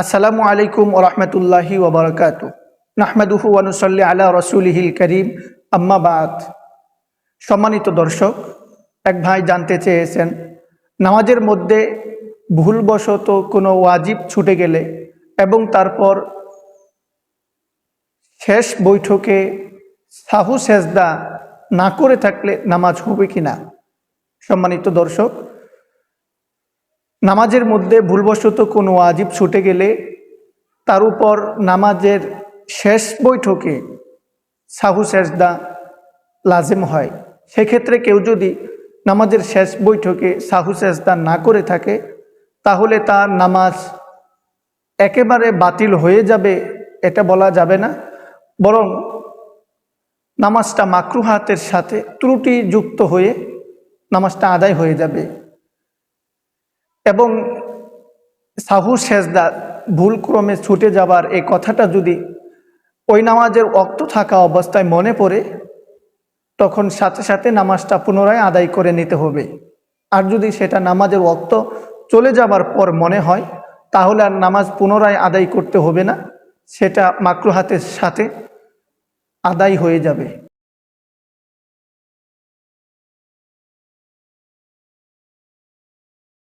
আসসালামু আলাইকুম ওরহমতুল্লাহি ওবরকাত নাহমাদুহু ওয়ানুসল্লি আলা রসুলিহিল করিম। আম্মাবাদ সম্মানিত দর্শক, এক ভাই জানতে চেয়েছেন, নামাজের মধ্যে ভুলবশত কোনো ওয়াজিব ছুটে গেলে এবং তারপর শেষ বৈঠকে সাহু সেজদা না করে থাকলে নামাজ হবে কি না সম্মানিত দর্শক নামাজের মধ্যে ভুলবশত কোনো ওয়াজিব ছুটে গেলে তার উপর নামাজের শেষ বৈঠকে সাহু, সেজদা লাজেম হয়। সেক্ষেত্রে কেউ যদি নামাজের শেষ বৈঠকে সাহু, সেজদা না করে থাকে, তাহলে তার নামাজ একেবারে বাতিল হয়ে যাবে, এটা বলা যাবে না। বরং নামাজটা মাকরুহাতের সাথে ত্রুটিযুক্ত হয়ে নামাজটা আদায় হয়ে যাবে। এবং সাহু, সেজদা ভুলক্রমে ছুটে যাবার এই কথাটা যদি ওই নামাজের অক্ত থাকা অবস্থায় মনে পড়ে, তখন সাথে সাথে নামাজটা পুনরায় আদায় করে নিতে হবে। আর যদি সেটা নামাজের অক্ত চলে যাবার পর মনে হয়, তাহলে আর নামাজ পুনরায় আদায় করতে হবে না। সেটা মাকরুহাতের সাথে আদায় হয়ে যাবে।